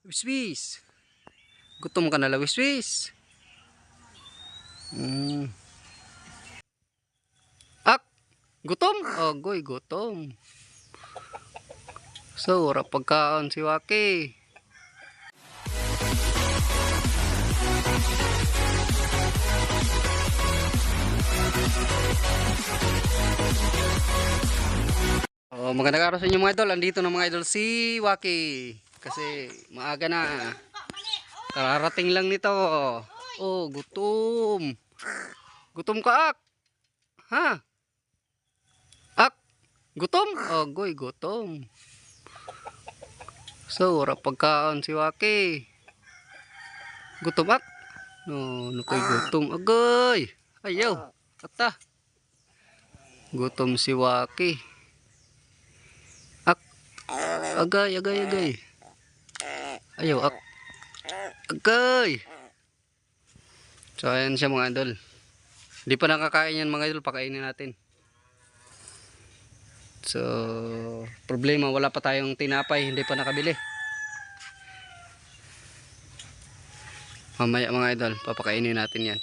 Wiswis. Gutom ka na la, wiswis. Mm. Ak! Gutom? Agoy, gutom. So, ora pagkaon si Waki. Oh, magandang araw sa inyo mga idol. Andito na mga idol si Waki. Kasi maaga na. Kararating lang nito. Oh, gutom. Gutom ka, Ak. Ha? Ak. Gutom? Oh, goy, gutom. So, ora pagkaon si Waki. Gutom, Ak. No, nukoy gutom. Agoy. Ayaw. Ata. Gutom si Waki. Ak. Agay, agay, agay. Ayaw, ak. Agay. So, ayan siya mga idol. Hindi pa nakakain yan mga idol. Pakainin natin. So, problema. Wala pa tayong tinapay. Hindi pa nakabili. Mamaya mga idol. Papakainin natin yan.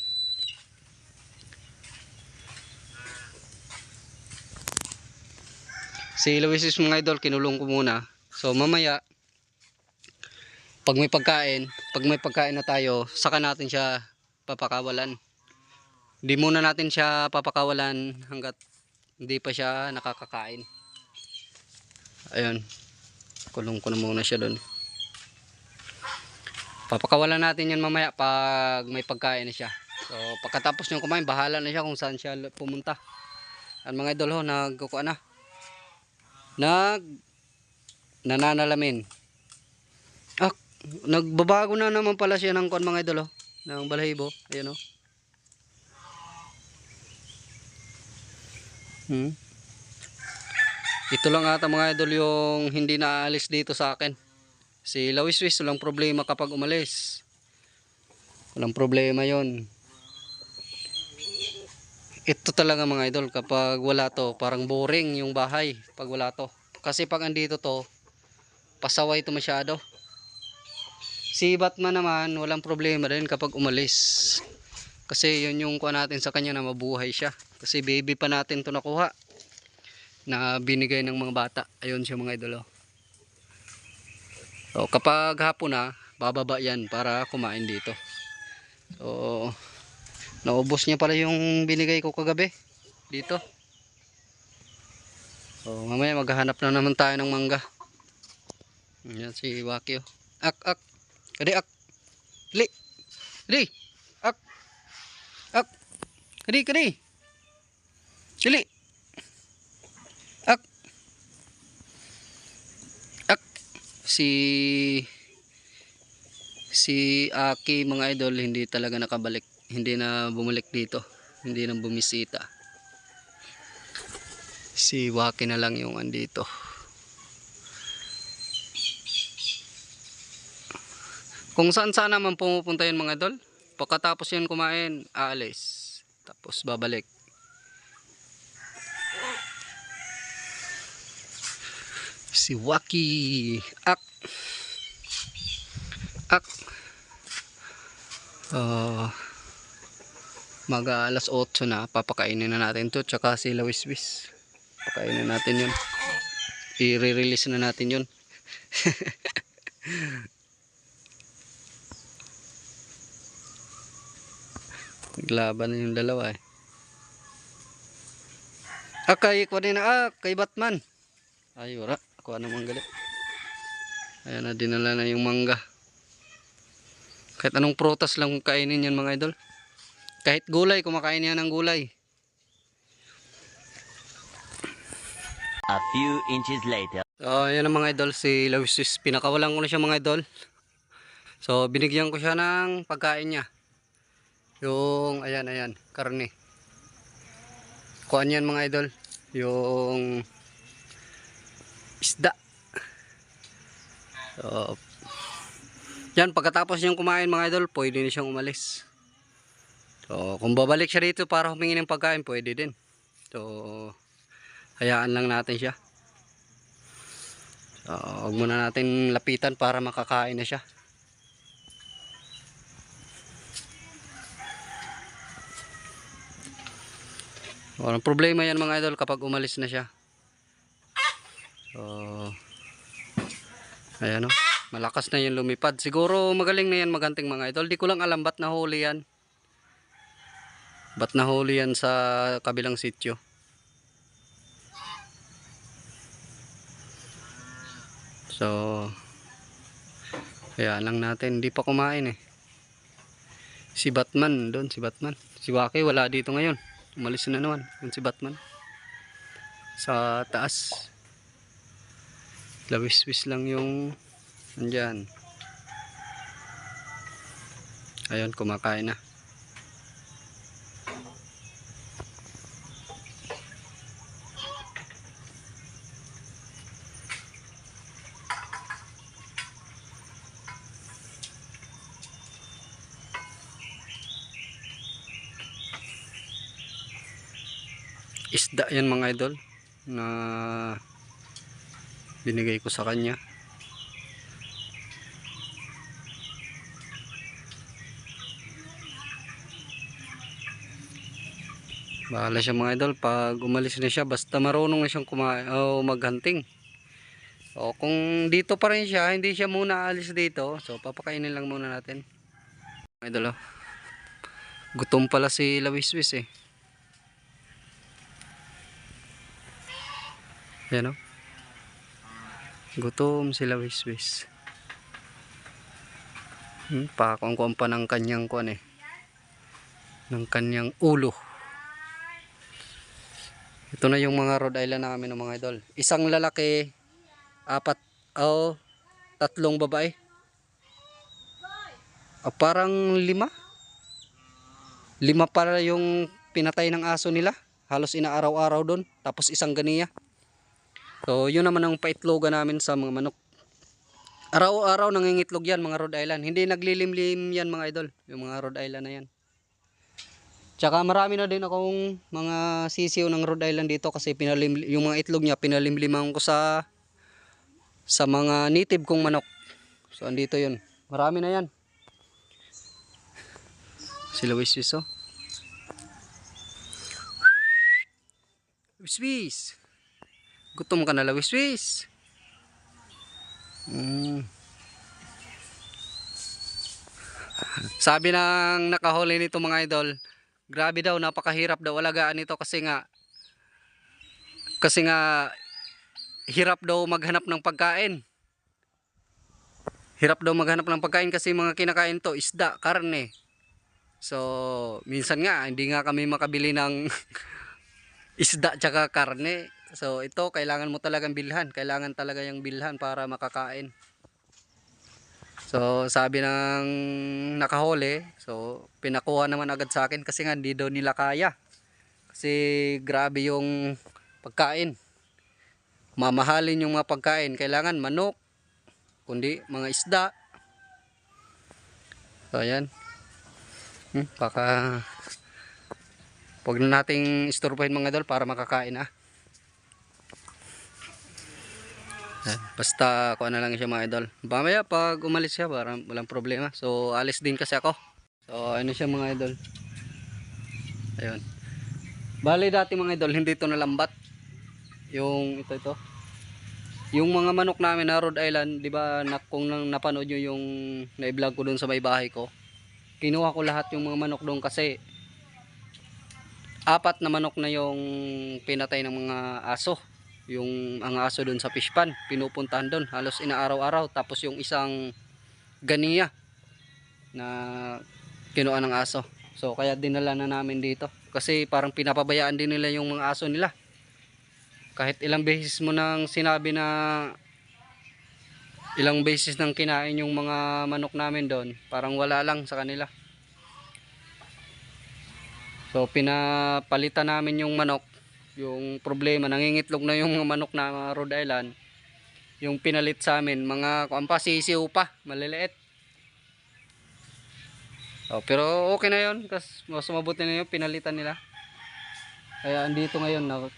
Si Luisis mga idol, kinulong ko muna. So mamaya, pag may pagkain, pag may pagkain na tayo, saka natin siya papakawalan. Hindi muna natin siya papakawalan hanggat hindi pa siya nakakakain. Ayun. Kulong ko na muna siya doon. Papakawalan natin yan mamaya pag may pagkain na siya. So pagkatapos niyang kumain, bahala na siya kung saan siya pumunta. At mga idol ho, nagkukuha na nag nananalamin. Nagbabago na naman pala siya ng kon mga idol oh, ng balahibo. Ayun oh. Hmm. Ito lang ata mga idol yung hindi naaalis dito sa akin. Si Lawiswis walang problema kapag umalis. Walang problema yon. Ito talaga mga idol kapag wala to parang boring yung bahay pag wala to. Kasi pag andito to pasaway to masyado. Si Batman naman walang problema din kapag umalis. Kasi yun yung kuha natin sa kanya na mabuhay siya. Kasi baby pa natin to nakuha na binigay ng mga bata. Ayun siya mga idol. oh. So, kapag hapon na, bababa yan para kumain dito. So, Naubos niya pala yung binigay ko kagabi dito. So, mamaya maghahanap na naman tayo ng mangga. Yan si Waki. oh. Ak, ak. Kadi, ak. Dili. Dili. Ak. Ak. Kadi, kadi. Dili. Ak. Ak. Si si Aki mga idol hindi talaga nakabalik hindi na bumalik dito hindi na bumisita si Waki na lang yung andito kung saan saan naman pumupunta yun mga idol pagkatapos yun kumain aalis. Tapos babalik. Si Waki. Ak. Ak. Uh, mag alas 8 na papakainin na natin to tsaka si Lawiswis. Pakainin natin yun. I-release na natin yun naglaban na yung dalawa eh ah kay kuha na ah kay Batman ay wala kuha na manggali ayan na dinala na yung mangga kahit anong prutas lang kainin yan mga idol kahit gulay, kumakain yan ng gulay. A few inches later. So, yan ang mga idol, si Lawisis. Pinakawalan ko na siya mga idol. So, binigyan ko siya ng pagkain niya. Yung, ayan, ayan, karne. Kuhaan yan mga idol. Yung isda. So, yan, pagkatapos niyang kumain mga idol, pwede na siyang umalis. So, kung babalik siya dito para humingi ng pagkain, pwede din. So, hayaan lang natin siya. So, huwag muna natin lapitan para makakain na siya. Walang problema yan mga idol kapag umalis na siya. So, ayan o. Malakas na yung lumipad. Siguro magaling na yan maganting mga idol. Di ko lang alam ba't nahuli yan. Ba't nahuli yan sa kabilang sityo. So, kaya lang natin. Hindi pa kumain eh. Si Batman doon, si Batman. Si Waki wala dito ngayon. Umalis na naman. Yun si Batman. Sa taas. Lawis-wis lang yung nandyan. Ayun, kumakain na. Isda yan mga idol na binigay ko sa kanya. Bahala siya mga idol. Pag umalis na siya basta marunong na siyang kumain o maghunting o kung dito pa rin siya hindi siya muna alis dito so papakainin lang muna natin. Mga idol oh. gutom pala si Lawiswis eh Yan o. Gutom sila wiswis. Hmm, pakong pa ng kanyang kuan eh. Ng kanyang ulo. Ito na yung mga Rhode Island namin ng mga idol. Isang lalaki, apat, o tatlong babae. O, parang lima. Lima para yung pinatay ng aso nila. Halos inaaraw-araw doon. Tapos isang ganiya. So, yun naman ang paitlogan namin sa mga manok. Araw-araw nangingitlog yan mga Rhode Island. Hindi naglilimlim yan mga idol. Yung mga Rhode Island na yan. Tsaka marami na din akong mga sisiw ng Rhode Island dito kasi pinalim, yung mga itlog niya pinalimliman ko sa sa mga native kong manok. So andito yun. Marami na yan. Sila wiswis oh. Wiswis. Gutom ka na la wiswis. Mm. Sabi ng nakahuli nito mga idol, grabe daw, napakahirap daw alagaan nito kasi nga kasi nga hirap daw maghanap ng pagkain. Hirap daw maghanap ng pagkain kasi mga kinakain to isda, karne. So, minsan nga hindi nga kami makabili ng isda tsaka karne. So, ito kailangan mo talagang bilhan, kailangan talaga yung bilhan para makakain. So, sabi ng nakahuli, so pinakuha naman agad sa akin kasi nga hindi daw nila kaya. Kasi grabe yung pagkain. Mamahalin yung mga pagkain. Kailangan manok, kundi mga isda. So, ayan. Hmm, baka Huwag na nating istorbohin mga idol para makakain ah. Ayan, Basta ako na lang siya mga idol. Mamaya pag umalis siya, parang walang problema. So alis din kasi ako. So ano siya mga idol. Ayun. Bali dati mga idol, hindi ito nalambat. Yung ito ito. Yung mga manok namin na Rhode Island, di ba na, kung nang napanood nyo yung na-vlog ko doon sa may bahay ko, kinuha ko lahat yung mga manok doon kasi apat na manok na yung pinatay ng mga aso yung ang aso doon sa fish pan pinupuntahan doon halos inaaraw-araw. Tapos yung isang ganiya na kinuha ng aso. So kaya dinala na namin dito. Kasi parang pinapabayaan din nila yung mga aso nila. Kahit ilang beses mo nang sinabi na ilang beses nang kinain yung mga manok namin doon parang wala lang sa kanila. So pinapalitan namin yung manok. Yung problema, nangingitlog na yung mga manok na Rhode Island. Yung pinalit sa amin, mga kuan pa, sisiw pa, maliliit. Oh, pero okay na yun, kasi mas mabuti na yun, pinalitan nila. Kaya andito ngayon na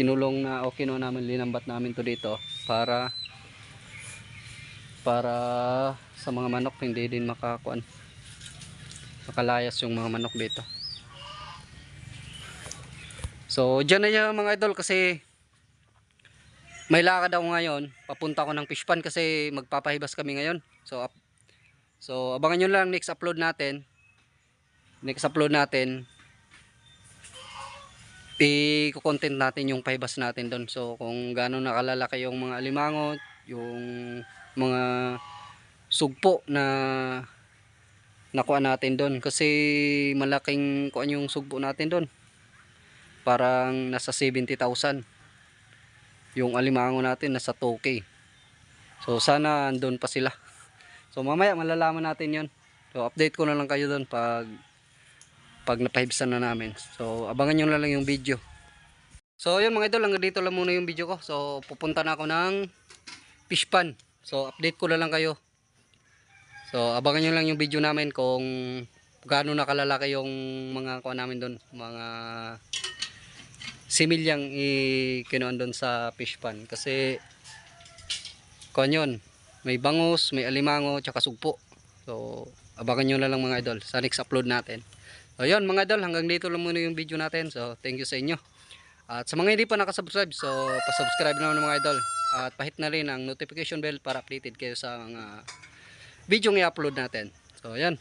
kinulong na o kinuha namin, linambat namin to dito para para sa mga manok hindi din makakuan makalayas yung mga manok dito so dyan na yan mga idol kasi may lakad ako ngayon. Papunta ko ng fish pan kasi magpapahibas kami ngayon. So up, so abangan nyo lang next upload natin. Next upload natin. I-content natin yung pahibas natin doon. So kung gaano nakalalaki yung mga alimangot yung mga sugpo na nakuha natin doon. Kasi malaking kuan yung sugpo natin doon parang nasa 70,000 yung alimango natin nasa 2K so sana andun pa sila. So mamaya malalaman natin yon so update ko na lang kayo doon pag pag napahibsan na namin. So abangan nyo na lang yung video. So yun mga idol hanggang dito lang muna yung video ko. So pupunta na ako ng fish pan. So update ko na lang kayo. So abangan nyo lang yung video namin kung gaano nakalalaki yung mga kuha namin doon mga similyang ikinuan doon sa fish pan kasi yun may bangus, may alimango, tsaka sugpo. So abangan nyo na lang mga idol sa next upload natin. So yun mga idol hanggang dito lang muna yung video natin. So thank you sa inyo. At sa mga hindi pa nakasubscribe so pasubscribe na mga idol. At pahit na rin ang notification bell para updated kayo sa mga video i-upload natin. So yan